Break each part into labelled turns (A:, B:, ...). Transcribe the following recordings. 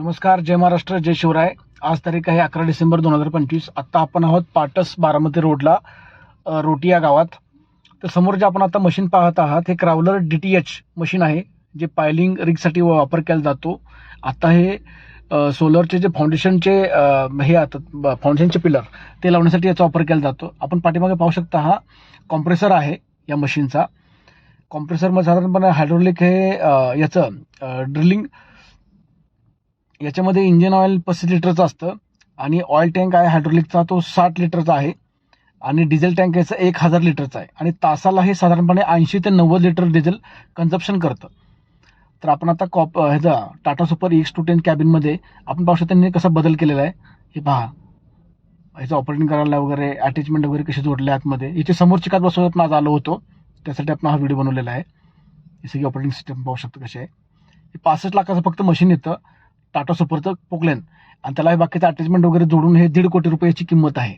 A: नमस्कार जय महाराष्ट्र जय शिवराय. आज तारीख आहे अकरा डिसेंबर दोन हजार पंचवीस. आत्ता आपण आहोत पाटस बारामती रोडला रोटी या गावात. तर समोर जे आपण आता मशीन पाहत आहात हे crawler D T H machine आहे जे पायलिंग रिगसाठी वापर केला जातो. आता हे सोलरचे जे फाउंडेशनचे हे आता फाउंडेशनचे पिलर ते लावण्यासाठी याचा वापर केला जातो. आपण पाठीमागे पाहू शकता हा कॉम्प्रेसर आहे या मशीनचा. कॉम्प्रेसरमध्ये साधारणपणे हायड्रोलिक हे याचं ड्रिलिंग याच्यामध्ये इंजिन ऑइल पस्तीस लिटरचं असतं आणि ऑइल टँक आहे हायड्रोलिकचा तो साठ लिटरचा आहे आणि डिझेल टँक याचं एक हजार लिटरचा आहे. आणि तासाला हे साधारणपणे ऐंशी ते नव्वद लिटर डिझेल कन्झप्शन करतं. तर आपण आता कॉप ह्याचा Tata super X two ten कॅबिनमध्ये आपण पाहू शकतो त्यांनी कसा बदल केलेला आहे. हे पहा. ह्याचं ऑपरेटिंग करायला वगैरे अटॅचमेंट वगैरे कसे जोडले आतमध्ये. याची समोरची कात बसवत माझा आलो होतो. त्यासाठी आपण हा व्हिडिओ बनवलेला आहे. हे सगळी ऑपरेटिंग सिस्टम पाहू शकतो कशी आहे. हे पासष्ट लाखाचं फक्त मशीन येतं. टाटा सुपरचं पोकलेन. आणि त्याला बाकीचं अटॅचमेंट वगैरे जोडून हे दीड कोटी रुपयाची किंमत आहे.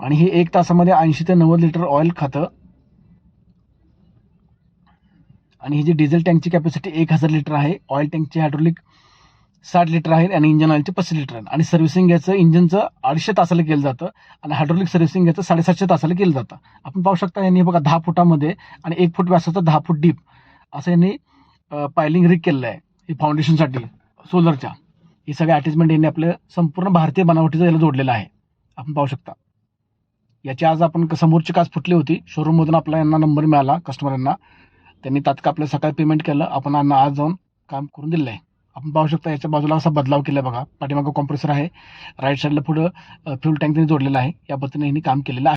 A: आणि हे एक तासामध्ये ऐंशी ते नव्वद लिटर ऑइल खातं. आणि ही जी डिझेल टँकची कॅपॅसिटी एक हजार लिटर आहे ऑइल टँकची हायड्रोलिक साठ लिटर आहे आणि इंजन ऑइलचे पस्तीस लिटर आहे. आणि सर्व्हिसिंग याचं इंजनचं अडीचशे तासाला केलं जातं आणि हायड्रोलिक सर्व्हिसिंग याचं साडेसातशे तासाला केलं जातं. आपण पाहू शकता यांनी बघा दहा फुटामध्ये आणि एक फूट व्यासाचं दहा फूट डीप असं यांनी पायलिंग रिक केलेलं आहे हे फाउंडेशनसाठी सोलरच्या. हे सगळ्या अटॅचमेंट यांनी आपलं संपूर्ण भारतीय बनावटीचं याला जोडलेलं आहे. आपण पाहू शकता. याची आज आपण समोरची काच फुटली होती. शोरूममधून आपला यांना नंबर मिळाला कस्टमरांना त्यांनी तात्काळ आपल्या सकाळी पेमेंट केलं. आपण यांना आज जाऊन काम करून दिलं आहे. आपण पाहू शकता याच्या बाजूला असा बदलाव केला बघा. पाठीमागं कॉम्प्रेसर आहे. राईट साईडला पुढं फ्यूल टँक त्यांनी जोडलेला आहे. या पद्धतीने यांनी काम केलेलं आहे.